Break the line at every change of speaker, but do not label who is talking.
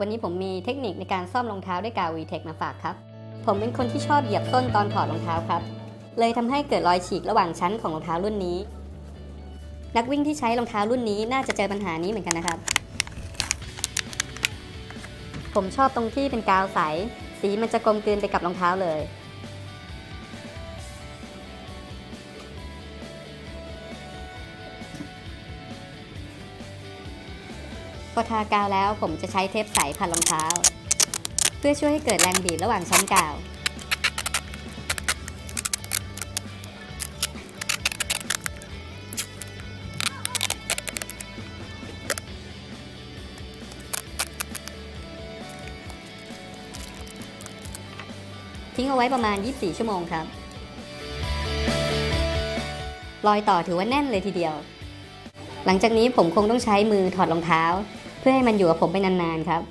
วันนี้ผมมีเทคนิคในการซ่อมรองเท้าด้วยกาววีเทคมาฝากครับ ผมเป็นคนที่ชอบเหยียบส้นตอนถอดรองเท้าครับ เลยทำให้เกิดรอยฉีกระหว่างชั้นของรองเท้ารุ่นนี้ นักวิ่งที่ใช้รองเท้ารุ่นนี้น่าจะเจอปัญหานี้เหมือนกันนะครับ ผมชอบตรงที่เป็นกาวใส สีมันจะกลมกลืนไปกับรองเท้าเลย พอทากาวแล้วผมจะใช้เทปใสพันรองเท้า เพื่อช่วยให้เกิดแรงบีบระหว่างชั้นกาว ทิ้งเอาไว้ประมาณ 24 ชั่วโมงครับ รอยต่อถือว่าแน่นเลยทีเดียวหลังจากนี้ผมคงต้องใช้มือถอดรองเท้า เพื่อให้มันอยู่กับผมไปนานๆครับ